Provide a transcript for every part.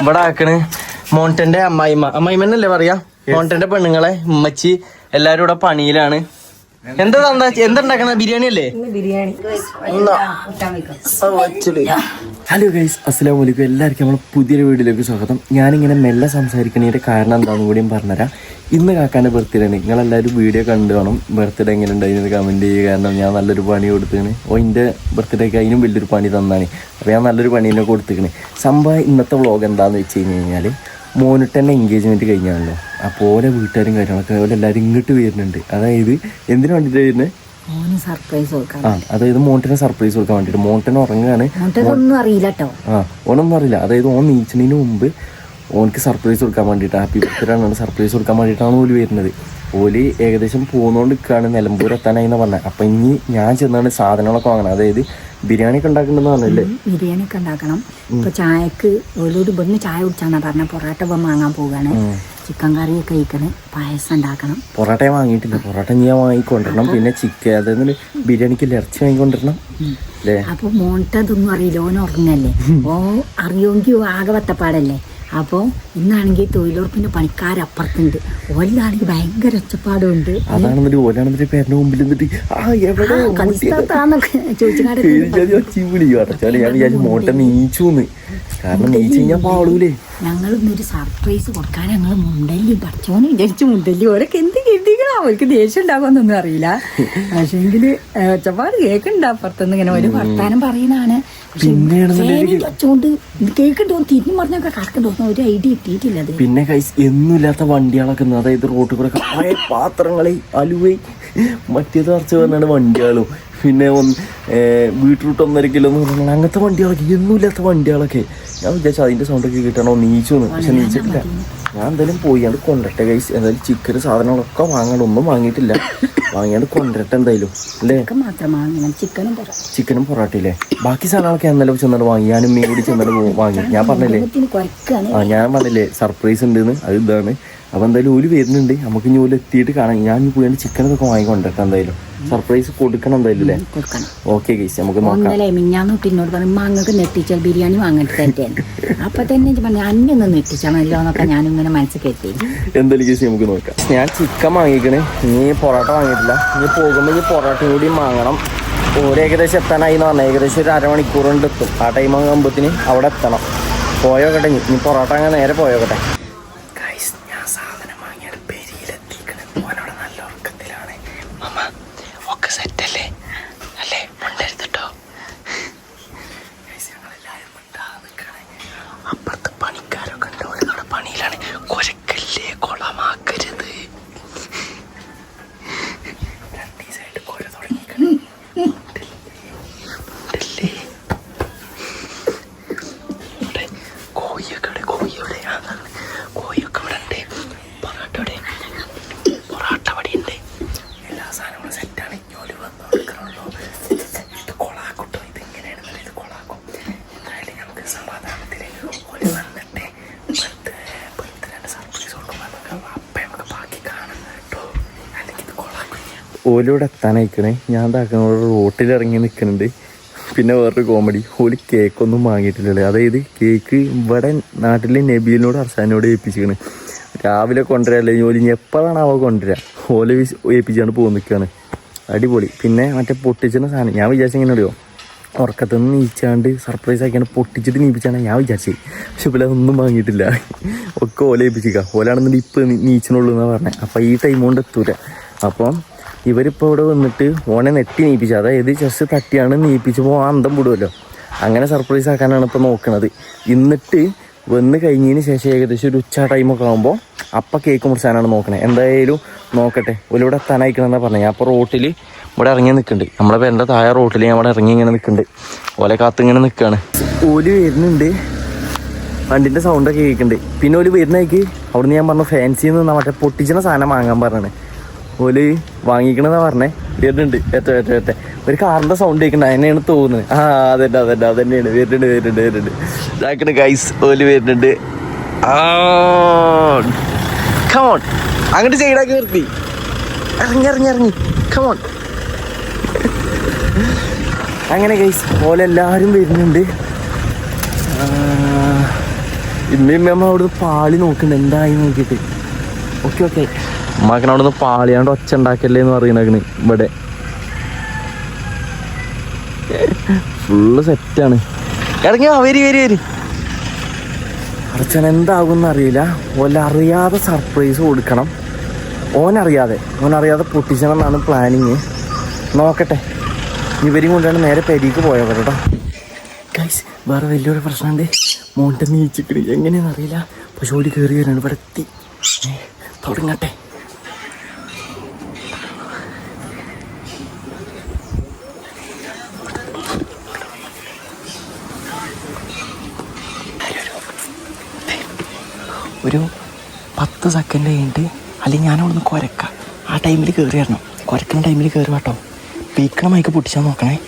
ഇവിടെ ആക്കണ്. മോണ്ടന്റെ അമ്മായിമ്മ. അമ്മായിമ്മന്നല്ലേ പറയാ? മോണ്ടന്റെ പെണ്ണുങ്ങളെ ഉമ്മച്ചി എല്ലാരും ഇവിടെ പണിയിലാണ്. എന്താ എന്താ എന്തുണ്ടാക്കണ? ബിരിയാണി അല്ലേ? ഹലോ ഗൈസ് അസ്സലാമു അലൈക്കും എല്ലാവർക്കും നമ്മളെ പുതിയൊരു വീഡിയോയിലേക്ക് സ്വാഗതം. ഞാനിങ്ങനെ മെല്ലെ സംസാരിക്കണതിന്റെ കാരണം എന്താണെന്ന് കൂടിയും പറഞ്ഞുതരാം. ഇന്ന് കാക്കാന്റെ ബർത്ത്ഡേ ആണ് നിങ്ങളെല്ലാവരും വീഡിയോ കണ്ടു കാണും ബർത്ത്ഡേ എങ്ങനെ ഉണ്ടായിരുന്നത് കമന്റ് ചെയ്യുക കാരണം ഞാൻ നല്ലൊരു പണി കൊടുത്തേണ് ഓ എന്റെ ബർത്ത്ഡേക്ക് അതിനും വലിയൊരു പണി തന്നാണ്. അപ്പോൾ ഞാൻ നല്ലൊരു പണി തന്നെ കൊടുത്തേക്കണ്. സംഭവം ഇന്നത്തെ വ്ളോഗ് എന്താണെന്ന് വെച്ച് കഴിഞ്ഞ് കഴിഞ്ഞാൽ മോനിട്ട് എൻഗേജ്മെന്റ് കഴിഞ്ഞാണല്ലോ. അപ്പോൾ ഓരോ വീട്ടുകാരും കാര്യങ്ങളൊക്കെ ഓരെല്ലാവരും ഇങ്ങോട്ട് വരുന്നുണ്ട്. അതായത് എന്തിനു വേണ്ടിയിട്ട് വരുന്നത് സർപ്രൈസ് ആ അതായത് മോണ്ടിനെ സർപ്രൈസ് കൊടുക്കാൻ വേണ്ടിട്ട്. മോണ്ടൻ ഉറങ്ങുകയാണ് മോട്ടൊന്നും അറിയില്ല കേട്ടോ ആ ഓനൊന്നും അറിയില്ല. അതായത് ഓൻ നീച്ചതിന് മുമ്പ് ഓനക്ക് സർപ്രൈസ് കൊടുക്കാൻ വേണ്ടിയിട്ട്. ഹാപ്പി ബർത്ത്ഡേ ആണ് സർപ്രൈസ് കൊടുക്കാൻ വേണ്ടിയിട്ടാണ് ഓൽ വരുന്നത്. ഓൽ ഏകദേശം പോകുന്നോണ്ട് നിൽക്കുകയാണ് നിലമ്പൂർ എത്താനായി എന്ന് പറഞ്ഞത് അപ്പം ഇനി ഞാൻ ചെന്നാണ് സാധനങ്ങളൊക്കെ വാങ്ങണം. അതായത് ബിരിയാണി ഒക്കെ ഉണ്ടാക്കണമെന്ന് പറഞ്ഞല്ലേ? ബിരിയാണി ഒക്കെ ഉണ്ടാക്കണം. ഇപ്പൊ ചായക്ക് ഓലോട് ഇവിടുന്ന് ചായ കുടിച്ചാന്നാ പറഞ്ഞ. പൊറോട്ട ഇപ്പം വാങ്ങാൻ പോവുകയാണ് ചിക്കൻ കറി ഒക്കെ കഴിക്കണം. പായസം ഉണ്ടാക്കണം. പൊറോട്ട വാങ്ങിയിട്ടില്ല. പൊറോട്ട ഞാൻ വാങ്ങിക്കൊണ്ടിരണം. പിന്നെ ചിക്കൻ അതായത് ബിരിയാണിക്ക് ഇറച്ചി വാങ്ങിക്കൊണ്ടിരണം. അപ്പൊ മോണിട്ടതൊന്നും അറിയില്ല. ഓൻ ഉറങ്ങല്ലേ? ഓ അറിയുമെങ്കിൽ ആകെ വത്തപ്പാടല്ലേ അപ്പോൾ ഇന്നാണെങ്കിൽ തൊഴിലുറപ്പിന്റെ പണിക്കാരപ്പുറത്തുണ്ട്. ഓലാണെങ്കിൽ ഭയങ്കര ഒച്ചപ്പാടുണ്ട് ഞങ്ങൾ ഇന്നൊരു സർപ്രൈസ് കൊടുക്കാൻ ഞങ്ങൾ മുണ്ടല്ലി പഠിച്ചോന്ന് വിചാരിച്ചു മുണ്ടല്ലി. ഓരൊക്കെ എന്ത് കിട്ടിക്കണോ അവർക്ക് ദേഷ്യം ഉണ്ടാകുമെന്നൊന്നും അറിയില്ല. പക്ഷേങ്കിൽ ഒച്ചപ്പാട് കേൾക്കുന്നുണ്ട് അപ്പുറത്തുനിന്ന് ഇങ്ങനെ ഒരു വർത്താനം പറയുന്നതാണ്. കേൾക്കണ്ടോ? തിരിഞ്ഞു കറക്കണ്ടോ? ഒരു ഐഡിയ കിട്ടിയിട്ടില്ല അത് പിന്നെ കൈസ് എന്നുമില്ലാത്ത വണ്ടികളൊക്കെ അതായത് റോട്ടിൽ കൂടെ കുറേ പാത്രങ്ങളെ അലുവൈ മറ്റേത് അറച്ച് പറഞ്ഞാണ് വണ്ടികളും. പിന്നെ ഒന്ന് ബീട്രൂട്ട് ഒന്നര കിലോ എന്ന് പറഞ്ഞാൽ അങ്ങനത്തെ വണ്ടികളൊക്കെ എന്നുമില്ലാത്ത വണ്ടികളൊക്കെ. ഞാൻ വിചാരിച്ചു അതിന്റെ സൗണ്ടൊക്കെ കിട്ടണോ? നീച്ചോന്ന് പക്ഷെ നീച്ചിട്ടില്ല. ഞാൻ എന്തായാലും പോയി അത് കൊണ്ടട്ടെ കൈസ് എന്തായാലും ചിക്കൻ സാധനങ്ങളൊക്കെ വാങ്ങണം. ഒന്നും വാങ്ങിയിട്ടില്ല. വാങ്ങിയാണ്ട് കൊണ്ടിട്ട് എന്തായാലും. അല്ലേ? ചിക്കനും ചിക്കനും പൊറാട്ടയില്ലേ? ബാക്കി സാധനങ്ങളൊക്കെ എന്നല്ല ചെന്നിട്ട് വാങ്ങി. ഞാനും മീൻ കൂടി ചെന്നിട്ട് വാങ്ങി. ഞാൻ പറഞ്ഞില്ലേ? ആ ഞാൻ പറഞ്ഞില്ലേ? സർപ്രൈസ് ഉണ്ടെന്ന്. അത് ഇതാണ്. അപ്പോൾ എന്തായാലും ഒരു വരുന്നുണ്ട്. നമുക്ക് ഇനി ഓൽ എത്തിയിട്ട് കാണാം. ഞാൻ ഇനി പോയി ചിക്കനൊക്കെ വാങ്ങിക്കൊണ്ടിട്ട് എന്തായാലും. സർപ്രൈസ് കൊടുക്കണം എന്തായാലും അല്ലേ? ഓക്കെ ഗൈസ് നമുക്ക് നോക്കാം. ഒന്നല്ലേ മിഞ്ഞാന്ന് തൊട്ട് എന്നോട് പറഞ്ഞു മാങ്ങക്ക് നെട്ടിച്ചാൽ ബിരിയാണി വാങ്ങിട്ട് തരേന്ന് അപ്പൊ തന്നെ ഞാൻ പറഞ്ഞു അന്നൊന്ന് നെട്ടിച്ചാണല്ലോ എന്നൊക്കെ ഞാനിങ്ങനെ മനസ്സിൽ കെട്ടി എന്തായാലും ഗൈസ് നമുക്ക് നോക്കാം. ഞാൻ ചിക്കൻ വാങ്ങിക്കണേ. ഇനി പൊറോട്ട വാങ്ങിയിട്ടില്ല ഇനി പോകുമ്പോൾ ഇനി പൊറോട്ടയും കൂടി വാങ്ങണം. ഒരു ഏകദേശം എത്താനായി എന്ന് പറഞ്ഞാൽ ഏകദേശം ഒരു അരമണിക്കൂർ കൊണ്ട് എത്തും. ആ ടൈം ആകുമ്പോഴത്തേന് അവിടെ എത്തണം. പോയോക്കട്ടെ ഇനി പൊറോട്ട അങ്ങനെ നേരെ പോയോക്കട്ടെ ഗൈസ് ഞാൻ സാധനം വാങ്ങിയാണ് പെരിയിലെത്തിക്കണ് ഓനോട് നല്ല ഉറക്കത്തിലാണ് മമ്മ ഒക്കെ സെറ്റല്ലേ അല്ലേ മുണ്ടെടുത്തിട്ടോ അപ്പുറത്ത് പണിക്കാരൊക്കെ ഉണ്ട് ഓരോ പണിയിലാണ് കൊരക്കല്ലേ കൊളമാക്കരുത് രണ്ടീസായിട്ട് കൊര തുടങ്ങിക്കണ് ഉണ്ടല്ലേ? ഇവിടെ കോഴിയൊക്കെ ഇവിടെ കോഴി എവിടെ ആ, അതാണ്. കോഴിയൊക്കെ ഇവിടെ ഉണ്ട് പൊറാട്ട ഇവിടെ പൊറാട്ട ഇവിടെ ഉണ്ട് എല്ലാ സാധനങ്ങളും സെറ്റാണ് ജോലി വന്നു കൊടുക്കണുള്ളൂ ഇത് കൊളാക്കൂട്ടോ ഇത് എങ്ങനെയാണെന്നല്ല ഇത് കൊളാക്കും എന്തായാലും നമുക്ക് സമാധാനത്തിൽ ഓൽ വന്നിട്ട് ബർത്ത്ഡേ സർപ്രൈസ് കൊടുക്കുമ്പോൾ നമുക്ക് അപ്പം നമുക്ക് ബാക്കി കാണാം കേട്ടോ അല്ലെങ്കിൽ ഇത് കൊളാക്കും ഓലിവിടെ എത്താനയക്കണേ ഞാൻ താക്കനോട് റോട്ടിൽ ഇറങ്ങി നിൽക്കുന്നുണ്ട് പിന്നെ വേറൊരു കോമഡി ഓൽ കേക്കൊന്നും വാങ്ങിയിട്ടില്ലല്ലേ? അതായത് കേക്ക് ഇവിടെ നാട്ടിലെ നബീലിനോട് അർസാനോട് ഏൽപ്പിച്ചിരിക്കണ്. രാവിലെ കൊണ്ടുവരല്ലേ ഓലി ഇനി എപ്പോഴാണ് അവ കൊണ്ടുവരാ? ഓല ഏൽപ്പിച്ചാണ് പോകുന്ന നിൽക്കുകയാണ് അടിപൊളി. പിന്നെ മറ്റേ പൊട്ടിച്ചിരുന്ന സാധനം. ഞാൻ വിചാരിച്ചു എങ്ങനെ അറിയോ ഉറക്കത്തു നിന്ന് നീച്ചാണ്ട് സർപ്രൈസ് ആക്കിയാണ് പൊട്ടിച്ചിട്ട് നീപ്പിച്ചാണ് ഞാൻ വിചാരിച്ചത്. പക്ഷെ ഇവിടെ അതൊന്നും വാങ്ങിയിട്ടില്ല. ഒക്കെ ഓല ഏൽപ്പിച്ചിരിക്കുക ഓലാണെന്നുണ്ടെങ്കിൽ ഇപ്പം നീച്ചിനുള്ളൂ എന്നാണ് പറഞ്ഞത് അപ്പോൾ ഈ ടൈം കൊണ്ട് എത്തൂല. അപ്പം ഇവരിപ്പോൾ ഇവിടെ വന്നിട്ട് ഓനെ നെട്ടി നീപ്പിച്ചു. അതായത് ജസ്റ്റ് തട്ടിയാണ് നീപ്പിച്ച് പോകാൻ അന്തം വിടുമല്ലോ അങ്ങനെ സർപ്രൈസ് ആക്കാനാണ് ഇപ്പോൾ നോക്കുന്നത് എന്നിട്ട് വന്ന് കഴിഞ്ഞതിന് ശേഷം ഏകദേശം ഒരു ഉച്ച ടൈമൊക്കെ ആകുമ്പോൾ അപ്പം കേക്ക് മുറിച്ചാനാണ് നോക്കണത് എന്തായാലും നോക്കട്ടെ. ഓലിവിടെ എത്താനായിക്കണമെന്നാണ് പറഞ്ഞത് അപ്പോൾ റോട്ടിൽ ഇവിടെ ഇറങ്ങി നിൽക്കുന്നുണ്ട് നമ്മളെ എന്റെ താഴെ റോട്ടിൽ ഞാൻ ഇവിടെ ഇറങ്ങി ഇങ്ങനെ നിൽക്കുന്നുണ്ട് ഓലെ കാത്ത് ഇങ്ങനെ നിൽക്കുകയാണ് ഓൽ വരുന്നുണ്ട്. വണ്ടിന്റെ സൗണ്ടൊക്കെ കേൾക്കുന്നുണ്ട് പിന്നെ ഓൽ വരുന്നേക്ക് അവിടുന്ന് ഞാൻ പറഞ്ഞു ഫാൻസിയിൽ നിന്ന് മറ്റേ പൊട്ടിച്ചിന സാധനം വാങ്ങാൻ പറഞ്ഞാണ്. ഓൽ വാങ്ങിക്കണെന്നാ പറഞ്ഞേ. വരുന്നുണ്ട്. ഏറ്റവും ഏറ്റവും ഏറ്റവും ഒരു കാറിന്റെ സൗണ്ട് കേൾക്കണ്ട അതിനെയാണ് തോന്നുന്നത്. ആ അതന്നെ അതന്നെ അതന്നെയാണ്. വരുന്നുണ്ട് വരുന്നുണ്ട് വരുന്നുണ്ട്. ഇതാക്കണ ഗൈസ് ഓൽ വരുന്നുണ്ട്. കമോൺ അങ്ങോട്ട് സൈഡാക്കി നിർത്തി. ഇറങ്ങി ഇറങ്ങി ഇറങ്ങി. കമോൺ അങ്ങനെ ഗൈസ് ഓലെല്ലാവരും വരുന്നുണ്ട്. ഇമ്മയും അമ്മ അവിടുന്ന് പാളി നോക്കുന്നുണ്ട്. എന്തായി നോക്കിയിട്ട്. Okay okay. അമ്മാക്കൻ നിന്ന് പാളിയാണ്ട് ഒച്ച ഉണ്ടാക്കല്ലേ എന്ന് ഇവിടെ. ഫുള്ള് സെറ്റാണ് ഇറങ്ങി വരി വരി വരി. അർച്ചന എന്താകുമെന്ന് അറിയില്ല. ഓല അറിയാതെ സർപ്രൈസ് കൊടുക്കണം. ഓനറിയാതെ ഓനറിയാതെ പൊട്ടിച്ചണം എന്നാണ് പ്ലാനിങ് നോക്കട്ടെ. ഇവരും കൊണ്ടാണ് നേരെ പെരിക്ക് പോയത് കേട്ടോ ഗൈസ് വേറെ വലിയൊരു പ്രശ്നമുണ്ട് മോണ്ടെ നീച്ചിട്ട് എങ്ങനെയാണെന്ന് അറിയില്ല. പക്ഷെ ഓടി കയറി വരുന്നുണ്ട് ഇവിടെ എത്തി. തുടങ്ങട്ടെ. ഒരു പത്ത് സെക്കൻഡ് കഴിഞ്ഞിട്ട് അല്ലെങ്കിൽ ഞാൻ നിന്ന് കുരക്കുക ആ ടൈമിൽ കയറി വരണം കുരക്കുന്ന ടൈമിൽ കയറി കേട്ടോ പീക്കണ മൈക്ക് പൊട്ടിച്ചാൽ നോക്കണേ.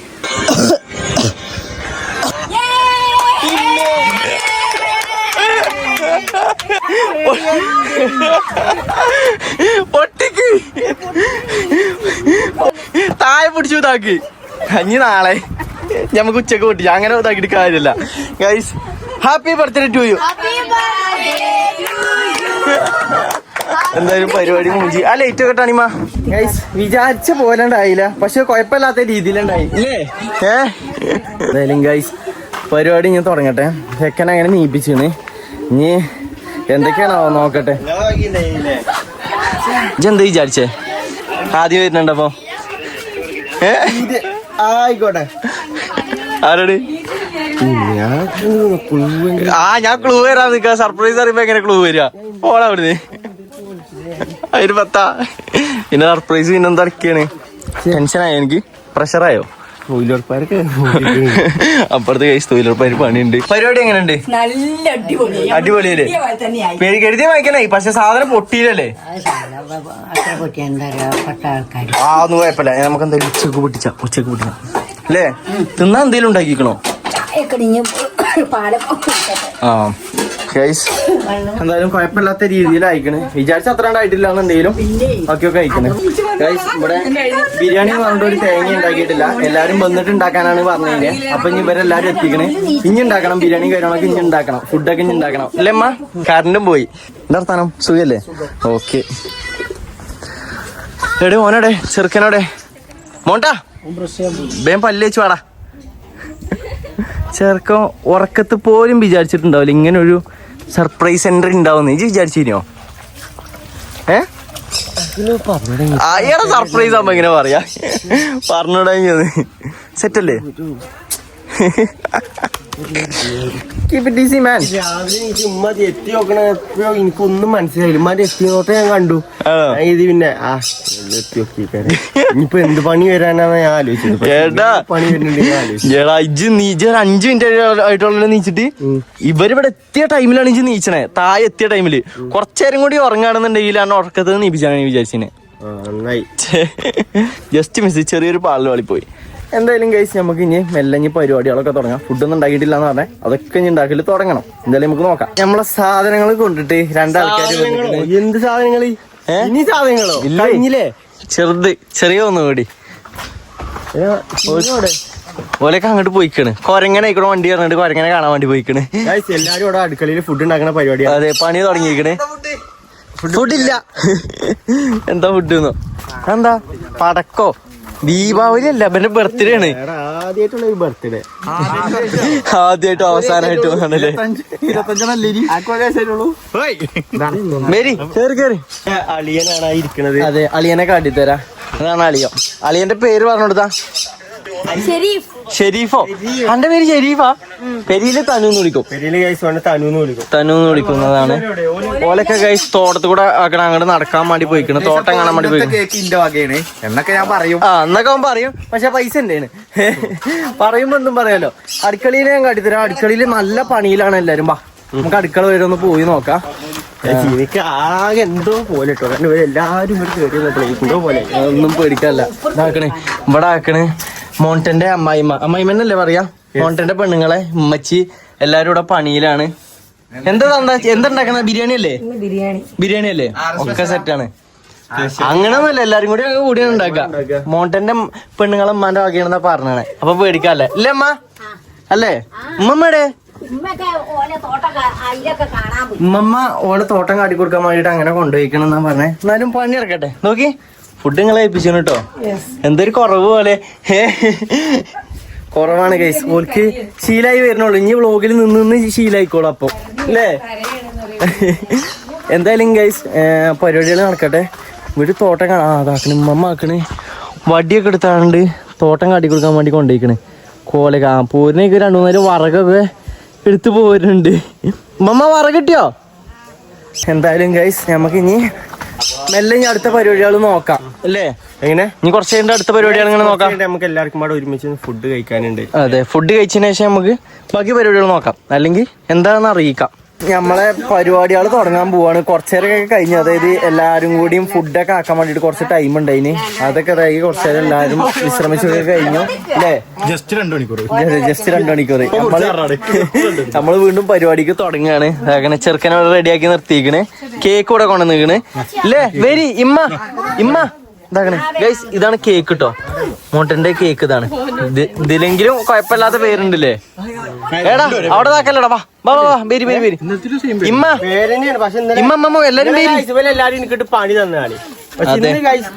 ഒട്ടിക്ക്. താഴെ പിടിച്ചു താക്കി ഇനി നാളെ. നമുക്ക് ഉച്ചയ്ക്ക് പൊട്ടിച്ചു. അങ്ങനെ ഇതാക്കിയിട്ട് കാര്യമില്ല. Guys happy birthday to you എന്തായാലും പരിപാടി മുഞ്ചി. ആ ലൈറ്റ് ഒക്കെ അണിമ. ഗൈസ് വിചാരിച്ച പോലെ ഉണ്ടായില്ല. പക്ഷെ കുഴപ്പമില്ലാത്ത രീതിയിലുണ്ടായി ഇല്ലേ? ഏ? എന്തായാലും ഗൈസ് പരിപാടി ഞാൻ തുടങ്ങട്ടെ. ചെക്കൻ അങ്ങനെ നീപ്പിച്ചിന്. ഇനി എന്തൊക്കെയാണോ നോക്കട്ടെ. ഇജെന്ത് വിചാരിച്ചേ? ആദ്യം വരുന്നുണ്ടപ്പോ. ഏ? ആയിക്കോട്ടെ. ആരോട്? ആ ഞാൻ ക്ലൂ വരാ നിക്ക സർപ്രൈസ് അറിയുമ്പോ എങ്ങനെ ക്ലൂ വരിക? ഓളാ അവിടുന്ന്. അതിന് പത്താ പിന്നെ സർപ്രൈസ് പിന്നെ എന്തൊക്കെയാണ് ടെൻഷനായോ എനിക്ക്? പ്രഷറായോ അപ്പുറത്ത് കൈസ് തൊഴിലുറപ്പാര് പണിയുണ്ട്. പരിപാടി എങ്ങനെയുണ്ട്? നല്ല അടിപൊളി. അടിപൊളിയല്ലേ? പേര് കരുതി വായിക്കണേ. പക്ഷെ സാധനം പൊട്ടിയില്ലല്ലേ? എന്താ ആ ഒന്നും കുഴപ്പമില്ല. നമുക്ക് എന്തായാലും ഉച്ചയ്ക്ക് പൊട്ടിച്ച. ഉച്ചയ്ക്ക് പൊട്ടിച്ച. അല്ലേ? തിന്നാൻ എന്തേലും ഉണ്ടാക്കിക്കണോ? എന്തായാലും കുഴപ്പമില്ലാത്ത രീതിയിൽ അയക്കണ് വിചാരിച്ച അത്ര ആയിട്ടില്ല എന്നുണ്ടെങ്കിലും ഒക്കെ ഒക്കെ അയക്കണ് ഗൈസ് ഇവിടെ ബിരിയാണി എന്ന് പറഞ്ഞിട്ട് ഒരു തേങ്ങ ഉണ്ടാക്കിയിട്ടില്ല. എല്ലാരും വന്നിട്ട് ഉണ്ടാക്കാനാണ് പറഞ്ഞത് അപ്പൊ ഇനി ഇവരെല്ലാരും എത്തിക്കണ്. ഇനി ഉണ്ടാക്കണം ബിരിയാണി കാര്യങ്ങളൊക്കെ ഇനി ഉണ്ടാക്കണം ഫുഡൊക്കെ ഇനി ഉണ്ടാക്കണം. അല്ലേ അമ്മ കറണ്ടും പോയി. എന്താ വർത്താനം? സുഖല്ലേ? ഓക്കെ എടേ മോനോടെ ചെറുക്കനോടെ. മോണ്ടാ? വേം പല്ലേച്ചു വാടാ. ചെറുക്കൻ ഉറക്കത്ത് പോലും വിചാരിച്ചിട്ടുണ്ടാവില്ല. ഇങ്ങനെ ഒരു സർപ്രൈസ് എൻട്രി ഉണ്ടാവുന്ന ഇജ്ജ് വിചാരിച്ചിരുന്നോ? ഏ? അയ്യാടെ സർപ്രൈസ് ആകുമ്പോ ഇങ്ങനെ പറയാ. പറഞ്ഞിടാ സെറ്റ് എനിക്കൊന്നും മനസ്സിലായില്ല. ഉമ്മാന്റെ ഞാൻ കണ്ടു. ഞാൻ ഇത് പിന്നെ ആ എത്തി നോക്കിക്കാരെ ഇനിയിപ്പോ എന്ത് പണി വരാനാണ് ഞാൻ ആലോചിച്ചത്. പണി വരുന്നുണ്ട് ഒരു അഞ്ച് മിനിറ്റ് ആയിട്ടുള്ള നീച്ചിട്ട് ഇവരിവിടെ എത്തിയ ടൈമിലാണ് ഇജ്ജ് നീച്ചണേ. താഴെ എത്തിയ ടൈമിൽ കുറച്ചേരം കൂടി ഉറങ്ങാണെന്നുണ്ടെങ്കിൽ ആണ് ഉറക്കത്ത് നീപ്പിച്ചാണ് വിചാരിച്ചിനെ. ആ നന്നായി. ജസ്റ്റ് മിസ് ചെറിയൊരു പാലിൽ വളിപ്പോയി. എന്തായാലും കഴിച്ച് നമുക്ക് ഇനി മെല്ലെ ഇനി പരിപാടികളൊക്കെ തുടങ്ങാം. ഫുഡൊന്നും ഉണ്ടാക്കിയിട്ടില്ല എന്ന് പറഞ്ഞാൽ അതൊക്കെ ഇനി ഉണ്ടാക്കൽ തുടങ്ങണം. എന്തായാലും നമുക്ക് നോക്കാം. നമ്മളെ സാധനങ്ങൾ കൊണ്ടിട്ട് രണ്ടാൾക്കാർ എന്ത് സാധനങ്ങൾ? ഇനി സാധനങ്ങളോ? ഇല്ല. ചെറുത് ചെറിയ ഒന്ന് കൂടി. ഓലൊക്കെ അങ്ങോട്ട് പോയിക്കണ്. കൊരങ്ങനെ ആയിക്കണോ വണ്ടി പറഞ്ഞിട്ട് കൊരങ്ങനെ കാണാൻ വേണ്ടി പോയിക്കണ്. എല്ലാരും ഇവിടെ അടുക്കളയിൽ ഫുഡ് ഉണ്ടാക്കുന്ന പരിപാടിയാണ് അതെ പണി തുടങ്ങിയിരിക്കണ്. ഫുഡില്ല എന്താ ഫുഡ് എന്താ പടക്കോ? ദീപാവലി അല്ല അവന്റെ ബർത്ത്ഡേ ആണ്. ആദ്യമായിട്ടുള്ള ഒരു ബർത്ത്ഡേ ആദ്യമായിട്ടും അവസാനമായിട്ടും ആണല്ലേ മേരി കേറി കേറി. അളിയനാണ് ഇരിക്കണത്. അതെ അളിയനെ കാട്ടിത്തരാ. അതാണ് അളിയോ അളിയന്റെ പേര് പറഞ്ഞു കൊടുത്താ ഷെരീഫ്. അന്റെ പേര് ഷെരീഫാ? പെരിയിൽ തനു എന്ന് വിളിക്കും. പെരിയിൽ തനൂന്ന് വിളിക്കും. തനു എന്ന് വിളിക്കുന്നതാണ്. ഓലൊക്കെ ഗൈസ് തോട്ടത്തിൽ കൂടെ ആക്കണം അങ്ങോട്ട് നടക്കാൻ വേണ്ടി പോയിക്കണ്. തോട്ടം കാണാൻ വേണ്ടി പോയിക്കണം. എന്നൊക്കെ ഞാൻ പറയും. ആ എന്നൊക്കെ അവൻ പറയും. പക്ഷെ പൈസ എന്റെയാണ് പറയുമ്പോ എന്തും പറയാലോ. അടുക്കളയിൽ ഞാൻ കാട്ടിത്തരാം അടുക്കളയിൽ നല്ല പണിയിലാണ് എല്ലാരും. വാ നമുക്ക് അടുക്കള വരെ ഒന്ന് പോയി നോക്കാം. എനിക്ക് ആകെ എന്തോ പോലെ കേട്ടോ. കാരണം ഇവർ എല്ലാരും ഇവിടെ കയറി എന്തോ പോലെ. ഒന്നും പേടിക്കല്ല. ഇതാക്കണേ. ഇവിടെ ആക്കണ്. മോണ്ടന്റെ അമ്മായിമ്മ. അമ്മായിമ്മന്നല്ലേ പറയാ? മോണ്ടന്റെ പെണ്ണുങ്ങളെ ഉമ്മച്ചി എല്ലാരും ഇവിടെ പണിയിലാണ്. എന്താ തന്നാ എന്താ ബിരിയാണി അല്ലേ? ബിരിയാണി. ബിരിയാണി അല്ലേ? ഒക്കെ സെറ്റ് സെറ്റാണ് അങ്ങനൊന്നുമല്ല എല്ലാരും കൂടി അങ്ങ് ഉണ്ടാക്കാം മോണ്ടന്റെ പെണ്ണുങ്ങളെ ഉമ്മാന്റെ വകയാണെന്നാ പറഞ്ഞാണ് അപ്പൊ പേടിക്കാല്ലേ? ഇല്ലേ അമ്മ അല്ലേ? ഉമ്മമ്മയുടെ ഉമ്മമ്മ ഓലെ തോട്ടം കാട്ടി കൊടുക്കാൻ വേണ്ടിട്ട് അങ്ങനെ കൊണ്ടുപോയിക്കണം എന്നാ പറഞ്ഞേ. എന്നാലും പണി ഇറക്കട്ടെ നോക്കി. ഫുഡ് നിങ്ങളെ ഏൽപ്പിച്ചു കേട്ടോ എന്തൊരു കുറവ് പോലെ. കുറവാണ് ഗൈസ് ഓൾക്ക് ശീലായി വരണുള്ളൂ ഇനി വ്ളോഗിൽ നിന്ന് നിന്ന് ശീലായിക്കോളും അപ്പൊ. അല്ലേ? എന്തായാലും ഗൈസ് പരിപാടികൾ നടക്കട്ടെ. വീട് തോട്ടം കാണാം അതാക്കണ് ഉമ്മമ്മ ആക്കണ്. വടിയൊക്കെ എടുത്താണ്ട് തോട്ടം കാട്ടി കൊടുക്കാൻ വേണ്ടി കൊണ്ടുപോയിക്കണ് കോലൊക്കെ ആ പോരിനൊക്കെ രണ്ടു മൂന്നാൽ വറകൊക്കെ എടുത്തു പോരുന്നുണ്ട്. ഉമ്മമ്മ വറകിട്ടിയോ കിട്ടിയോ? എന്തായാലും ഗൈസ് നമുക്ക് ഇനി മെല്ലെ ഞാൻ അടുത്ത പരിപാടികൾ നോക്കാം. അല്ലേ? എങ്ങനെ? ഇനി കുറച്ച് കഴിഞ്ഞ അടുത്ത പരിപാടികൾ ഇങ്ങനെ നോക്കാം. നമുക്ക് എല്ലാവർക്കും കൂടെ ഒരുമിച്ച് ഫുഡ് കഴിക്കാനുണ്ട്. അതെ ഫുഡ് കഴിച്ചതിന് ശേഷം നമുക്ക് ബാക്കി പരിപാടികൾ നോക്കാം. അല്ലെങ്കിൽ എന്താണെന്ന് അറിയിക്കാം. നമ്മളെ പരിപാടികൾ തുടങ്ങാൻ പോവാണ്. കുറച്ചേരൊക്കെ കഴിഞ്ഞു. അതായത് എല്ലാരും കൂടിയും ഫുഡൊക്കെ ആക്കാൻ വേണ്ടിട്ട് കുറച്ച് ടൈം ഉണ്ടായിന്. അതൊക്കെ അതായത് കുറച്ചേരം എല്ലാരും വിശ്രമിച്ചൊക്കെ കഴിഞ്ഞു. അല്ലേ? ജസ്റ്റ് രണ്ടു മണിക്കൂർ ജസ്റ്റ് രണ്ടു മണിക്കൂർ നമ്മൾ നമ്മൾ വീണ്ടും പരിപാടിക്ക് തുടങ്ങുകയാണ് അങ്ങനെ ചെറുക്കനെ റെഡിയാക്കി നിർത്തിയിക്കണ് കേക്ക് ഇവിടെ കൊണ്ടുവന്നിക്കണ് അല്ലേ വെരി ഇമ്മ ഇമ്മ. ഗൈസ് ഇതാണ് കേക്ക് കേട്ടോ മോട്ടന്റെ കേക്ക് ഇതാണ്. ഇത് ഇതിലെങ്കിലും കുഴപ്പമില്ലാത്ത പേരുണ്ടല്ലേ? എടാ അവിടെ നാക്കല്ലടാ വാ വാ വാ, പേര് പേര് വരി ഇമ്മ പേരെന്നെയാണ് പക്ഷെ ഇന്നലെ ഇമ്മ അമ്മ എല്ലാരും എല്ലാരും എനിക്കിട്ട് പണി guys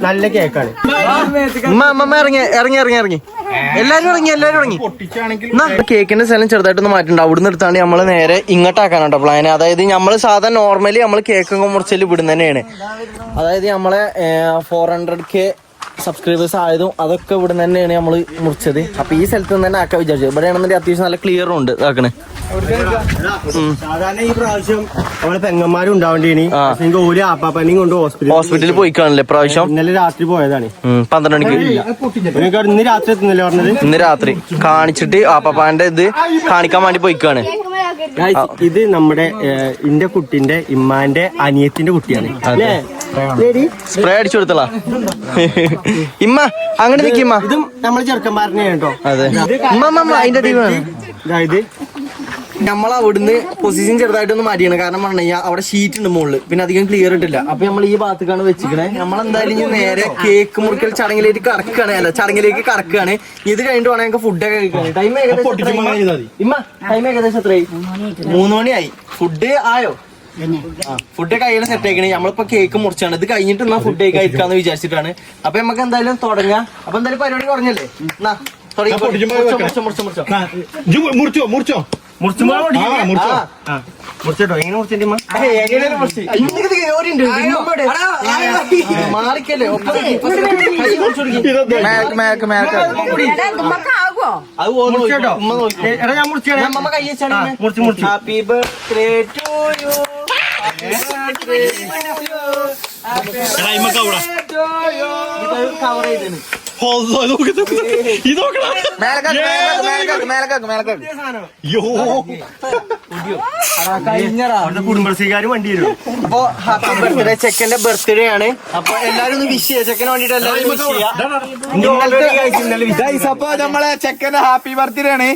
നല്ല കേക്കാണ്. ഇറങ്ങി ഇറങ്ങി ഇറങ്ങി ഇറങ്ങി. എല്ലാരും ഇറങ്ങി എല്ലാരും ഇറങ്ങി. കേക്കിന്റെ സ്ഥലം ചെറുതായിട്ടൊന്ന് മാറ്റിണ്ട്. അവിടുന്ന് എടുത്താണ് നമ്മൾ നേരെ ഇങ്ങോട്ടാക്കാനുണ്ടോ പ്ലാൻ അതായത് നമ്മൾ സാധാരണ നോർമലി നമ്മൾ കേക്ക് മുറിച്ചൽ ഇവിടുന്ന് തന്നെയാണ്. അതായത് നമ്മളെ ഫോർ ഹൺഡ്രഡ് കെ സബ്സ്ക്രൈബേഴ്സ് ആയതും അതൊക്കെ ഇവിടെ തന്നെയാണ് നമ്മൾ മുറിച്ചത്. അപ്പൊ ഈ സ്ഥലത്ത് നിന്ന് തന്നെ ആക്കാൻ വിചാരിച്ചത്. ഇവിടെ ആണെന്നുണ്ടെങ്കിൽ അത്യാവശ്യം നല്ല ക്ലിയറും ഉണ്ട്. ഇതാക്കണേ. സാധാരണ ഈ പ്രാവശ്യം നമ്മളെ പെങ്ങന്മാരും എനിക്ക് ഒരു ആപ്പാപ്പനെയും കൊണ്ട് ഹോസ്പിറ്റലിൽ ഹോസ്പിറ്റലിൽ പോയി കാണില്ലേ പ്രാവശ്യം ഇന്നലെ രാത്രി പോയതാണ്. പന്ത്രണ്ട് മണിക്ക്. ഇന്ന് രാത്രി എത്തുന്നല്ലേ പറഞ്ഞത്? ഇന്ന് രാത്രി. കാണിച്ചിട്ട് ആപ്പാപ്പാന്റെ ഇത് കാണിക്കാൻ വേണ്ടി പോയിക്കാണ്. ഇത് നമ്മുടെ ഇന്റെ കുട്ടിന്റെ ഇമ്മാന്റെ അനിയത്തിന്റെ കുട്ടിയാണ്? സ്പ്രേ അടിച്ചു കൊടുത്തളാ. ഇമ്മ അങ്ങനെ നിക്കിമ്മ ഇതും നമ്മൾ ചെറുക്കന്മാരനെ കേട്ടോ. അതെ. ഇമ്മ അതിന്റെ ടീമാണ്. അതായത് നമ്മൾ അവിടുന്ന് പൊസിഷൻ ചെറുതായിട്ടൊന്ന് മാറ്റിയാണ് കാരണം പറഞ്ഞു കഴിഞ്ഞാൽ അവിടെ ഷീറ്റ് ഉണ്ട് മുകളിൽ പിന്നെ അധികം ക്ലിയർ ഇട്ടില്ല. അപ്പൊ നമ്മൾ ഈ ഭാഗത്തേക്കാണ് വെച്ചിക്കണേ. നമ്മൾ എന്തായാലും ഇനി നേരെ കേക്ക് മുറിക്കൽ ചടങ്ങിലേക്ക് കറക്കുകയാണ് അല്ല ചടങ്ങിലേക്ക് കറക്കുകയാണ് ഇത് കഴിഞ്ഞിട്ട് വേണം ഞങ്ങൾക്ക് ഫുഡൊക്കെ കഴിക്കാൻ ടൈം ഏകദേശം? ഇമ്മ ടൈം ഏകദേശം എത്രയായി? മൂന്ന് മണിയായി. ഫുഡ് ആയോ? ഫുഡ് കയ്യിൽ സെറ്റ് ആക്കണേ നമ്മളിപ്പോ കേക്ക് മുറിച്ചാണ്. ഇത് കഴിഞ്ഞിട്ട് എന്നാ ഫുഡ് കഴിക്കാന്ന് വിചാരിച്ചിട്ടാണ്. അപ്പൊ നമുക്ക് എന്തായാലും തുടങ്ങാം. അപ്പൊ എന്തായാലും പരിപാടി കുറഞ്ഞല്ലേ? എന്നാ തുടങ്ങി മുറിച്ചോ മുറിച്ചോ മുറിച്ചോ മുറിച്ചോ. മുറിച്ചോ മുറിച്ചോ മുറിച്ചോ. എങ്ങനെ മുറിച്ചിട്ട്? മാറിക്കല്ലേ? അത് മുറിച്ചോ ഏ, എടാ ഞാൻ ടു മുറിച്ച് happy birthday to you cover ചെയ്തേന്. കുടുംബശ്രീകാര് വണ്ടി വരും. അപ്പൊ ഹാപ്പി ബർത്ത്ഡേ ചെക്കന്റെ ബർത്ത്ഡേ ആണ്. അപ്പൊ എല്ലാരും ഒന്ന് വിഷ് ചെയ്യാ ചെക്കന് വേണ്ടിട്ട് എല്ലാരും വിഷ് ചെയ്യാ അപ്പൊ നമ്മളെ ചെക്കന്റെ ഹാപ്പി ബർത്ത്ഡേ ആണ്.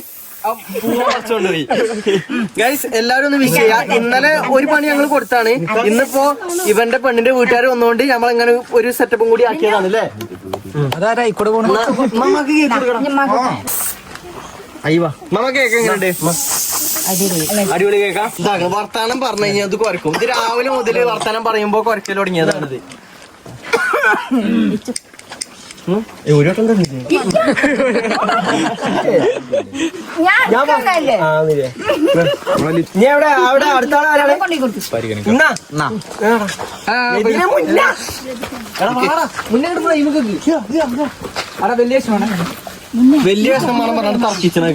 ഗൈസ് എല്ലാരും ഒന്ന് വിഷ് ചെയ്യാ. ഇന്നലെ ഒരു പണി ഞങ്ങൾ കൊടുത്താണ്. ഇന്നിപ്പോ ഇവന്റെ പെണ്ണിന്റെ വീട്ടുകാർ വന്നുകൊണ്ട് നമ്മൾ ഇങ്ങനെ ഒരു സെറ്റപ്പും കൂടി ആക്കിയതാണ് അല്ലേ? കേക്ക് കൊടുക്കണം. അയ്യോ മമ്മ കേക്ക് എങ്ങനെയുണ്ട്? അടിപൊളി. കേക്കാം? വർത്താനം പറഞ്ഞു കഴിഞ്ഞാൽ അത് കുറക്കും ഇത് രാവിലെ മുതൽ വർത്താനം പറയുമ്പോ കുറയ്ക്കൽ തുടങ്ങിയതാണിത്. ഒരു വട്ടം? നീ എവിടെ? അവിടെ അടുത്ത ആളാരാണ്. വലിയ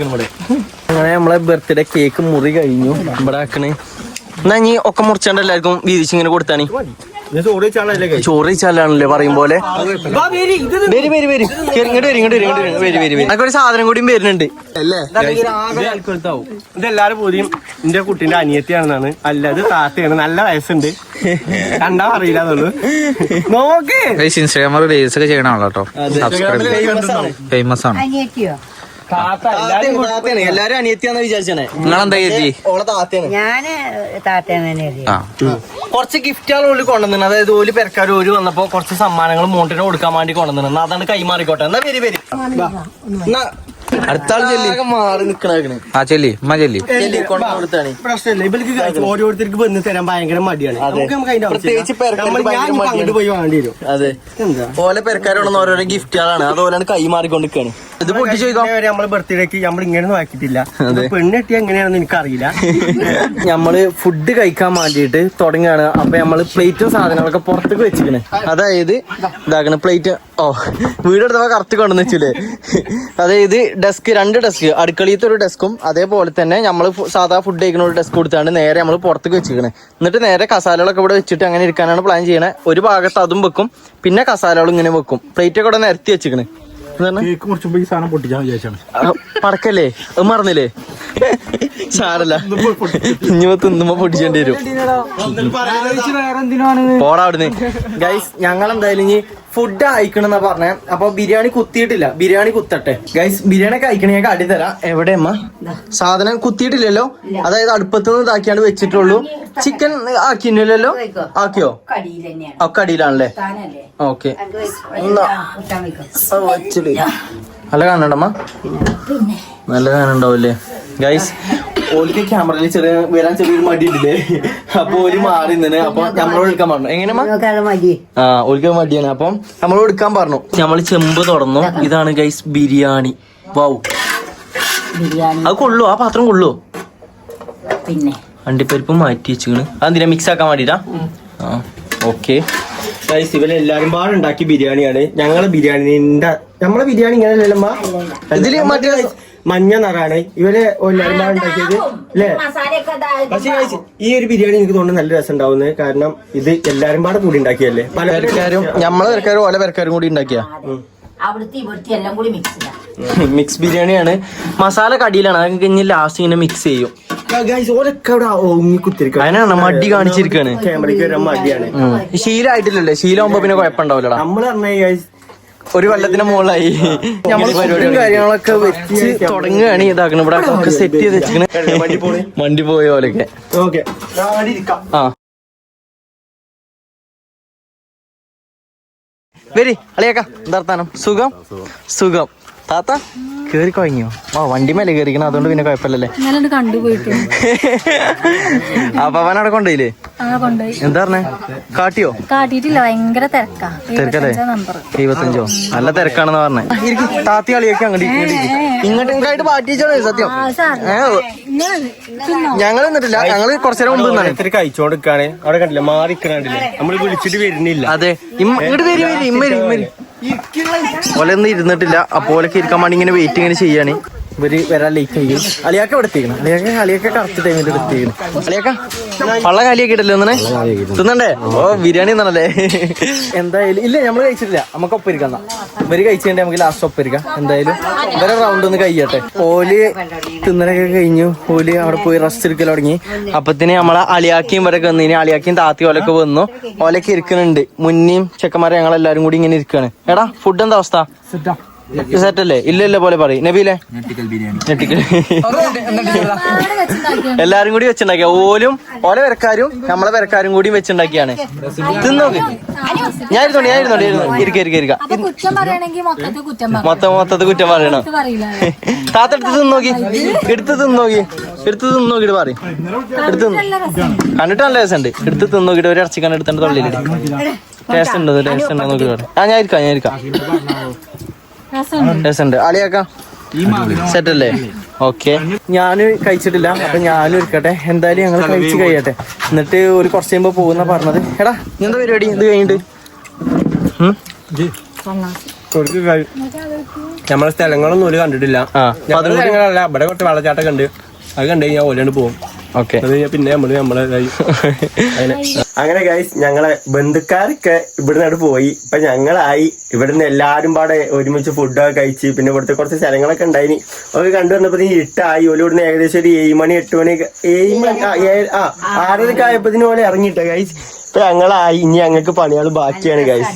ഇവിടെ. അങ്ങനെ നമ്മളെ ബർത്ത്ഡേ കേക്ക് മുറി കഴിഞ്ഞു. ഇവിടെ ആക്കണേ എന്നാ നീ ഒക്കെ മുറിച്ചാണ്ട് എല്ലാവർക്കും വീതിച്ചിങ്ങനെ കൊടുത്താണി. ചോറ് വെച്ചാലാണല്ലേ പറയും പോലെ? വരി വരി വരി ഇങ്ങോട്ട് വരി ഇങ്ങോട്ട് വരി ഇങ്ങോട്ട് വരി വരി വരി ഒരു സാധനം കൂടി വരുന്നുണ്ട്. അല്ലേ? ഇതെല്ലാരും പോലും എന്റെ കുട്ടിന്റെ അനിയത്തിയാണെന്നാണ്. അല്ല ഇത് താത്തയാണ്. നല്ല വയസ്സുണ്ട്. കണ്ടാ അറിയില്ല നോക്ക്. ഇൻസ്റ്റാഗ്രാമിൽ റീൽസ് ഒക്കെ ചെയ്യണ ആളാട്ടോ സബ്സ്ക്രൈബ് ഫേമസ് ആണ്. താത്തയാണ് എല്ലാരും അനിയത്തിയാന്ന് വിചാരിച്ചേ നിങ്ങളെന്താ ചേച്ചി ഓളെ താത്തയാണ്. ഞാൻ താത്തേനെ എഴുതി ആ. കുറച്ച് ഗിഫ്റ്റുകൾ ഓൽ കൊണ്ടുവന്നു അതായത് ഓൽ പെരക്കാർ ഓര് വന്നപ്പോ കുറച്ച് സമ്മാനങ്ങൾ മോണ്ടിന് കൊടുക്കാൻ വേണ്ടി കൊണ്ടുവന്നു അതാണ് കൈമാറിക്കോട്ടെ. എന്നാ വരി വരി. എന്നാ അടുത്ത ആൾ ചെല്ലി. ആകെ മാറി നിക്കണേക്കണ്. ആ ചെല്ലി. ഉമ്മ ചെല്ലി. പ്രശ്നമില്ല. ഇവർക്ക് ഓരോരുത്തർക്ക് വന്ന് തരാൻ ഭയങ്കര മടിയാണ്. നമുക്ക് നമുക്ക് അതിന്റെ പ്രത്യേകിച്ച് ആവശ്യമില്ല. പെരക്കാർക്ക് നമ്മൾ- ഞാൻ ഭയങ്കര ഇപ്പൊ അങ്ങോട്ട് മടിയാണ്. പോയി വാങ്ങേണ്ടി വരും. അതെ. എന്താ? ഓലെ പെരക്കാരോടൊന്ന് ഓരോരോ ഗിഫ്റ്റുകളാണ്. അതുപോലെയാണ് കൈമാറിക്കൊണ്ടിരിക്കാണ്. ഇത് പൊട്ടിച്ചു ചോദിക്കാം. നമ്മൾ ബർത്ത്ഡേക്ക് നമ്മൾ ഇങ്ങനെ ആക്കിയിട്ടില്ല. പെണ്ണ് കെട്ടിയ എങ്ങനെയാണെന്ന് എനിക്കറിയില്ല. നമ്മൾ ഫുഡ് കഴിക്കാൻ വേണ്ടിയിട്ട് തുടങ്ങുകയാണ് അപ്പൊ നമ്മൾ പ്ലേറ്റും സാധനങ്ങളൊക്കെ പുറത്തേക്ക് വെച്ചിരിക്കണേ. അതായത് ഇതാക്കണ പ്ലേറ്റ് ഓ വീടെടുത്തപ്പോ കറക്റ്റ് കൊണ്ടുവന്ന് വെച്ചില്ലേ? അതായത് ഡെസ്ക് രണ്ട് ഡെസ്ക് അടുക്കളയിലത്തെ ഒരു ഡെസ്കും അതേപോലെ തന്നെ നമ്മൾ സാധാ ഫുഡ് കഴിക്കുന്ന ഒരു ഡെസ്ക് കൊടുത്താണ് നേരെ നമ്മൾ പുറത്തേക്ക് വെച്ചിരിക്കണേ. എന്നിട്ട് നേരെ കസാലകളൊക്കെ ഇവിടെ വെച്ചിട്ട് അങ്ങനെ ഇരിക്കാനാണ് പ്ലാൻ ചെയ്യണേ. ഒരു ഭാഗത്ത് അതും വെക്കും പിന്നെ കസാലകളും ഇങ്ങനെ വെക്കും. പ്ലേറ്റൊക്കെ ഇവിടെ നിരത്തി വെച്ചിക്കണ് എന്താണ് കേക്ക് ഈ സാധനം വിചാരിച്ചാണ് പടക്കല്ലേ? അത് മറന്നില്ലേ? സാരല്ല. ഇനിമ തിന്നുമ്പോ പൊട്ടിച്ചേണ്ടി വരും. പോടാ അവിടുന്ന്. ഗൈസ് ഞങ്ങൾ എന്തായാലും ഇനി ഫുഡ് അയക്കണെന്നാ പറഞ്ഞേ. അപ്പൊ ബിരിയാണി കുത്തിയിട്ടില്ല. ബിരിയാണി കുത്തട്ടെ. ഗൈസ് ബിരിയാണി ഒക്കെ അയക്കണ ഞാൻ കാട്ടി തരാം. എവിടെ അമ്മ? സാധനം കുത്തിയിട്ടില്ലല്ലോ? അതായത് അടുപ്പത്ത് നിന്ന് ഇതാക്കിയാണ് വെച്ചിട്ടുള്ളൂ ചിക്കൻ ആക്കിയില്ലല്ലോ? ആക്കിയോ? ഒക്കെ അടിയിലാണല്ലേ ഓക്കെ. വെച്ചിട്ട് നല്ല കാണണ്ടമ്മ നല്ല കാണണ്ടാവൂല്ലേ ഗൈസ് ഓൾക്ക് ക്യാമറയിൽ ചെറിയ വരാൻ ചെറിയൊരു മടിയില്ലേ അപ്പൊ ഒരു മാറി നിന്നെ അപ്പൊ നമ്മളോട് എടുക്കാൻ പറഞ്ഞു. മതി ആ ഓൽക്ക് മടിയാണ്. അപ്പം നമ്മളോട് എടുക്കാൻ പറഞ്ഞു. നമ്മൾ ചെമ്പ് തുറന്നു ഇതാണ് ഗൈസ് ബിരിയാണി. വൗ. ബിരിയാണി. അത് കൊള്ളു ആ പാത്രം കൊള്ളു. പിന്നെ? അണ്ടിപ്പരിപ്പ് മാറ്റി വെച്ചിക്കണ് അതെന്തിനാ മിക്സ് ആക്കാൻ വേണ്ടിട്ടാ? ആ ഓക്കെ ഗൈസ് ഇവരെല്ലാരും പാട് ഉണ്ടാക്കി ബിരിയാണിയാണ്. ഞങ്ങളെ ബിരിയാണിന്റെ നമ്മളെ ബിരിയാണി ഇങ്ങനെ ഇതിൽ മറ്റേ മഞ്ഞ നിറാണ് ഇവരെ ഉണ്ടാക്കിയത്. അല്ലേ? മസാലയൊക്കെ പക്ഷേ ഈ ഒരു ബിരിയാണി എനിക്ക് തോന്നുന്നു നല്ല രസം ഉണ്ടാവുന്നത് കാരണം ഇത് എല്ലാരും പാടെ കൂടി ഉണ്ടാക്കിയല്ലേ? പല പേർക്കാരും നമ്മളെ പേർക്കാരും ഓല പേർക്കാരും കൂടി ഉണ്ടാക്കിയ? അവിടുത്തെ എല്ലാം കൂടി മിക്സ് ബിരിയാണിയാണ്. മസാല കടിയിലാണ്. അത് കഴിഞ്ഞ് ലാസ്റ്റ് ഇങ്ങനെ മിക്സ് ചെയ്യും. അതിനാണ് മടി കാണിച്ചിരിക്കാണ്. ശീലായിട്ടില്ലല്ലേ വരാൻ മടിയാണ്. ശീലമായിട്ടില്ലല്ലേ. ശീലമാകുമ്പോ പിന്നെ കുഴപ്പമുണ്ടാവില്ലടാ. guys, ഒരു കൊല്ലത്തിന് മുകളിലായി. നമ്മൾ ഫുഡും കാര്യങ്ങളൊക്കെ വെച്ച് തുടങ്ങുകയാണ്. ഇതാക്കണം. ഇവിടെ ഒക്കെ സെറ്റ് ചെയ്ത് വെച്ചിങ്ങനെ വണ്ടി പോയ. പോലെയൊക്കെ. ആ. വരി അളിയാക്ക എന്താർത്താനം സുഖം. സുഖം. താത്ത? കേറി കഴിഞ്ഞോ ആ വണ്ടി മേലെ കേറിക്കണം അതുകൊണ്ട് പിന്നെ കുഴപ്പമില്ലല്ലേ? ഇന്നലെ കണ്ടുപോയിട്ട് അപ്പൊ അവൻ അവിടെ കൊണ്ടുപോയില്ലേ? എന്താ പറഞ്ഞേ? കാട്ടിയോ? കാട്ടിട്ടില്ല ഭയങ്കര തിരക്കാ. തിരക്കല്ലേ? നമ്പർ എഴുപത്തഞ്ചോ നല്ല തിരക്കാണെന്ന് പറഞ്ഞേ. താത്തി കളിയൊക്കെ അങ്ങോട്ട് ഇങ്ങോട്ട്. ഇങ്ങോട്ട് സത്യം? ഞങ്ങൾ എന്നിട്ടില്ല ഞങ്ങൾ കുറച്ചേരം മുമ്പ് നിന്നാണ്. കഴിച്ചോണ്ടിരിക്കാണ്. അവിടെ കണ്ടില്ല? മാറി നമ്മൾ വിളിച്ചിട്ട് വരുന്നില്ല. അതെ. ഇങ്ങോട്ട് വരി ഇമ്മര് ഇമ്മരി ഓലൊന്നും ഇരുന്നിട്ടില്ല. അപ്പോലൊക്കെ ഇരിക്കാൻ വേണ്ടി ഇങ്ങനെ വെയിറ്റ് ഇങ്ങനെ ചെയ്യാണ്. ഇവർ വരാൻ ലേറ്റ് ആയി അളിയാക്ക ഇവിടെ എത്തിക്കണം? അളിയാക്ക അളിയൊക്കെ കറക്റ്റ് ടൈമിൽ എത്തിക്കണം? അളിയാക്ക പള്ള കാലിയൊക്കെ ഇടല്ലോ ഒന്നെ തിന്നണ്ടേ? ഓ ബിരിയാണി തിന്നണല്ലേ? എന്തായാലും ഇല്ല നമ്മൾ കഴിച്ചിട്ടില്ല. നമുക്ക് ഒപ്പിരിക്കാം എന്നാ. ഇവർ കഴിച്ചിട്ടുണ്ടെങ്കിൽ നമുക്ക് ലാസ്റ്റ് ഒപ്പിരിക്കാം എന്തായാലും ഇവരെ റൗണ്ട് ഒന്ന് കഴിയട്ടെ. ഓൽ തിന്നലൊക്കെ കഴിഞ്ഞു. ഓൽ അവിടെ പോയി റസ്റ്റ് എടുക്കൽ തുടങ്ങി. അപ്പത്തിന് നമ്മളെ അളിയാക്കിയും ഇവരൊക്കെ വന്നു. ഇനി അളിയാക്കിയും താത്തി ഓലൊക്കെ വന്നു. ഓലൊക്കെ ഇരിക്കുന്നുണ്ട്. മുന്നേയും ചെക്കന്മാരെ ഞങ്ങൾ എല്ലാരും കൂടി ഇങ്ങനെ ഇരിക്കുകയാണ് എടാ ഫുഡ് എന്താ അവസ്ഥ? സെറ്റ് അല്ലേ? ഇല്ല ഇല്ല പോലെ പറയും. നബീലെ? ഞെട്ടിക്കൽ എല്ലാരും കൂടി വെച്ചുണ്ടാക്കിയ. ഓലും ഓല പെരക്കാരും നമ്മളെ പെരക്കാരും കൂടി വെച്ചുണ്ടാക്കിയാണ്. തിന്നോക്ക് ഞാൻ ഇരുന്നോണ്ട് ഞാൻ ഇരുന്നോണ്ട് ഇരുന്നു ഇരിക്ക ഇരിക്ക ഇരിക്ക. അപ്പൊ കുറ്റം പറയണെങ്കിൽ മൊത്തത്തിൽ കുറ്റം പറയും മൊത്തം മൊത്തത്തിൽ കുറ്റം പറയണം. താത്ത എടുത്ത് തിന്നോക്കി എടുത്ത് തിന്നോക്കി എടുത്ത് തിന്നോക്കിട്ട് പറയും. എടുത്ത് തിന്ന്. കണ്ടിട്ട് നല്ല രസമുണ്ട്. എടുത്ത് തിന്നോക്കിട്ട് ഒരു ഇറച്ചിക്കാൻ എടുത്തോണ്ട് തൊള്ളിയിലിട്ട് ടേസ്റ്റ് ഉണ്ടോ ടേസ്റ്റ് ഉണ്ടോ നോക്കി ആ ഞാൻ ഇരിക്കാം ഞാൻ ഇരിക്കാം. രസമുണ്ട്. അളിയാക്കാം സെറ്റ് അല്ലേ ഓക്കെ. ഞാൻ കഴിച്ചിട്ടില്ല. അപ്പൊ ഞാനും ഇരിക്കട്ടെ. എന്തായാലും ഞങ്ങൾ കഴിച്ച് കഴിയട്ടെ. എന്നിട്ട് ഒരു കുറച്ച് കഴിയുമ്പോ പോകുന്ന പറഞ്ഞത്. എടാ എന്താ പരിപാടി? ഇത് കഴിഞ്ഞിട്ട്. നമ്മളെ സ്ഥലങ്ങളൊന്നും ഒരു കണ്ടിട്ടില്ല. ഇവിടെ കുറച്ച് വെള്ളച്ചാട്ടൊക്കെ ഉണ്ട്. അത് കണ്ടു കഴിഞ്ഞാൽ ഓലാണ്ട് പോകും ഓക്കെ. അത് കഴിഞ്ഞാൽ പിന്നെ നമ്മൾ നമ്മളെ അങ്ങനെ. അങ്ങനെ ഗൈസ് ഞങ്ങളെ ബന്ധുക്കാരൊക്കെ ഇവിടുന്ന് പോയി. ഇപ്പൊ ഞങ്ങളായി. ഇവിടുന്ന് എല്ലാരും പാടെ ഒരുമിച്ച് ഫുഡൊക്കെ കഴിച്ച് പിന്നെ ഇവിടുത്തെ കുറച്ച് സ്ഥലങ്ങളൊക്കെ ഉണ്ടായിനി. ഒക്കെ കണ്ടു വന്നപ്പോ ഇട്ടായി ഓൽ ഇവിടുന്ന് ഏകദേശം ഒരു ഏഴ് മണി എട്ട് മണി ഏഴ് മണി ആ ഏഴ് ആ ആറരക്ക് പോലെ ഇറങ്ങിട്ടോ ഗൈസ് ഇപ്പൊ ഞങ്ങളായി. ഇനി ഞങ്ങൾക്ക് പണികൾ ബാക്കിയാണ് ഗൈസ്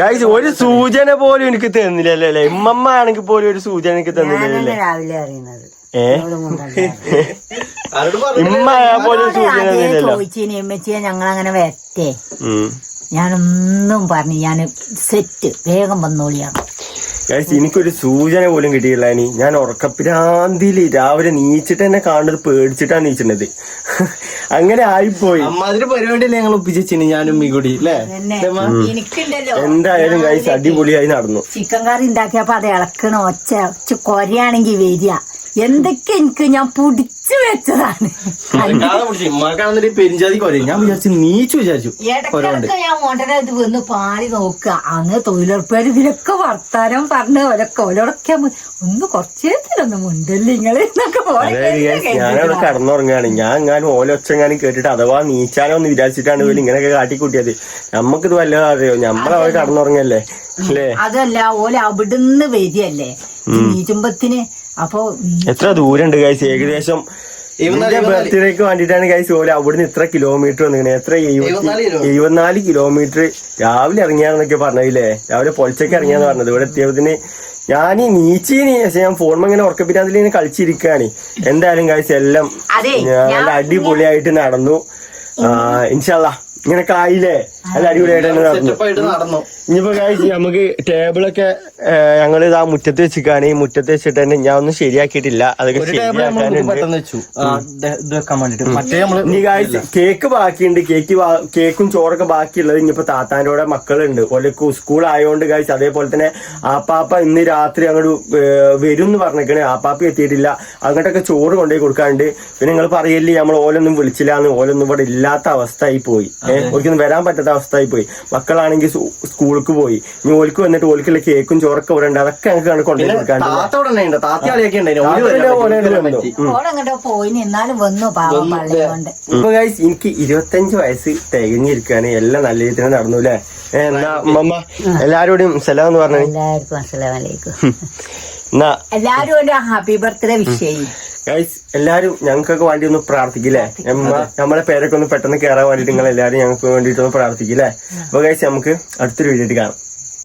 ഗൈസ് ഒരു സൂചന പോലും എനിക്ക് തന്നില്ലല്ലേ അല്ലേ? ഉമ്മമ്മ ആണെങ്കിൽ പോലും ഒരു സൂചന എനിക്ക് തന്നില്ലല്ലേ? രാവിലെ അറിയുന്നത്. ചോദിച്ചിനി എമ്മച്ചിയെ ഞങ്ങളങ്ങനെ വരട്ടെ. ഞാനൊന്നും പറഞ്ഞു ഞാൻ സെറ്റ് വേഗം വന്നോളിയാണ്. എനിക്കൊരു സൂചന പോലും കിട്ടിയില്ല ഇനി. ഞാൻ ഉറക്കപ്പിരാന്തിയിൽ രാവിലെ നീച്ചിട്ട് എന്നെ കാണുന്നത് പേടിച്ചിട്ടാണ് നീച്ചിട്ടത് അങ്ങനെ ആയിപ്പോയി. അമ്മാതിരി പരിപാടിയല്ലേ ഞങ്ങൾ ഒപ്പിച്ചിന് ഞാനും കൂടി അല്ലേ? എനിക്കുണ്ടല്ലോ. എന്തായാലും അടിപൊളിയായി നടന്നു. ചിക്കൻ കറി ഉണ്ടാക്കിയപ്പോ അത് ഇളക്കണ ഒച്ച ഒച്ച കൊരയാണെങ്കി വരിക. എന്തൊക്കെ എനിക്ക് ഞാൻ വെച്ചതാണ്. പെരിഞ്ചാതി കൊരയും ഞാൻ വിചാരിച്ചു നീച്ചു വിചാരിച്ചു. ഇടക്കിടക്ക് ഞാൻ മോണ്ടനെ ഇത് വന്ന് പാടി നോക്കുക. അങ്ങ് തൊഴിലുറപ്പുകാർ ഇതിലൊക്കെ വർത്താനം പറഞ്ഞ് ഓലൊക്കെ ഓലോടൊക്കെ മു- ഒന്ന് കുറച്ചേരത്തിലൊന്ന് മുണ്ടല്ലേ നിങ്ങൾ എന്നൊക്കെ ഞാനവിടെ കടന്നുറങ്ങാണ് ഞാൻ എങ്ങാനും ഓലൊച്ചങ്ങാനും കേട്ടിട്ട് അഥവാ നീച്ചാലോ എന്ന് വിചാരിച്ചിട്ടാണ് ഇവർ ഇങ്ങനെയൊക്കെ കാട്ടിക്കൂട്ടിയത്. നമ്മക്കിത് വല്ലതും അറിയോ? നമ്മളവിടെ കടന്നുറങ്ങല്ലേ? അല്ലേ? അതല്ല ഓല അവിടുന്ന് വരികയല്ലേ. നീറ്റുമ്പത്തിന് അപ്പൊ എത്ര ദൂരം ഗൈസ് ഏകദേശം ബർത്ത്ഡേക്ക് വേണ്ടിട്ടാണ് ഗൈസ് ഓൽ അവിടുന്ന് ഇത്ര കിലോമീറ്റർ വന്നിങ്ങനെ എത്ര എഴുപത്തി എഴുപത്തിനാല് കിലോമീറ്റർ രാവിലെ ഇറങ്ങിയാന്നൊക്കെ പറഞ്ഞതില്ലേ? രാവിലെ പൊളിച്ചൊക്കെ ഇറങ്ങിയാന്ന് പറഞ്ഞത്. ഇവിടെ എത്തിയതിന് ഞാൻ ഈ നീച്ചീനി. പക്ഷെ ഞാൻ ഫോൺ ഇങ്ങനെ ഉറക്കപ്പിരാതിൽ ഇങ്ങനെ കളിച്ചിരിക്കുകയാണ് എന്തായാലും ഗൈസ് എല്ലാം അതെ, ഞാൻ നല്ല അടിപൊളിയായിട്ട് നടന്നു. ഇൻഷല്ല ഇൻഷാല്ല കായില്ലേ ആയില്ലേ? നല്ല അടിപൊളിയായിട്ട് നടന്നു. ഇനിയിപ്പോ കാഴ്ച നമുക്ക് ടേബിളൊക്കെ ഞങ്ങൾ ഇതാ മുറ്റത്ത് വെച്ചിക്കാണ്. ഈ മുറ്റത്ത് വെച്ചിട്ട് തന്നെ ഞാൻ ഒന്നും ശരിയാക്കിയിട്ടില്ല. അതൊക്കെ ശരിയാക്കാനുണ്ട്. ഗായ്സ് കേക്ക് ബാക്കിയുണ്ട്. കേക്ക് കേക്കും ചോറൊക്കെ ബാക്കിയുള്ളത് ഇനിയിപ്പോ താത്താന്റെ കൂടെ മക്കളുണ്ട് ഓലക്ക് സ്കൂൾ ആയതുകൊണ്ട് കാഴ്ച അതേപോലെ തന്നെ ആപ്പാപ്പ ഇന്ന് രാത്രി അങ്ങോട്ട് വരും എന്ന് പറഞ്ഞേക്കണേ ആപ്പാപ്പ എത്തിയിട്ടില്ല. അങ്ങോട്ടൊക്കെ ചോറ് കൊണ്ടുപോയി കൊടുക്കാണ്ട് പിന്നെ നിങ്ങൾ പറയല്ലേ നമ്മൾ ഓലൊന്നും വിളിച്ചില്ല എന്ന് ഓലൊന്നും ഇവിടെ ഇല്ലാത്ത ആയി പോയി. ഏഹ് ഓൽക്കൊന്നും വരാൻ പറ്റാത്ത അവസ്ഥയായി പോയി. മക്കളാണെങ്കിൽ സ്കൂൾക്ക് പോയി. ഇനി ഓൽക്ക് വന്നിട്ട് ഓൽക്കുള്ള കേക്കും ചോറൊക്കെ ഇവിടെ ഉണ്ട്. അതൊക്കെ ഞങ്ങൾക്ക് കൊണ്ടുപോയി കൊടുക്കാണ്ട് ഇപ്പൊ ഗൈസ് എനിക്ക് ഇരുപത്തഞ്ച് വയസ്സ് തികഞ്ഞിരിക്കാണ്. എല്ലാം നല്ല രീതിയിൽ നടന്നു അല്ലേ എന്നാ അമ്മമ്മ എല്ലാരോടും സലാം എന്ന് പറഞ്ഞു. എല്ലാവർക്കും അസ്സലാമലൈക്കും എന്നാ എല്ലാരും ഹാപ്പി ബർത്ത്ഡേ വിഷയം ഗൈസ് എല്ലാരും ഞങ്ങൾക്കൊക്കെ വേണ്ടി ഒന്ന് പ്രാർത്ഥിക്കില്ലേ നമ്മളെ പേരൊക്കെ ഒന്ന് പെട്ടെന്ന് കയറാൻ വേണ്ടിട്ട് നിങ്ങൾ എല്ലാരും ഞങ്ങൾക്ക് വേണ്ടിയിട്ട് ഒന്ന് പ്രാർത്ഥിക്കില്ലേ അപ്പൊ ഗൈസ് നമുക്ക് അടുത്തൊരു വീഡിയോ കാണാം.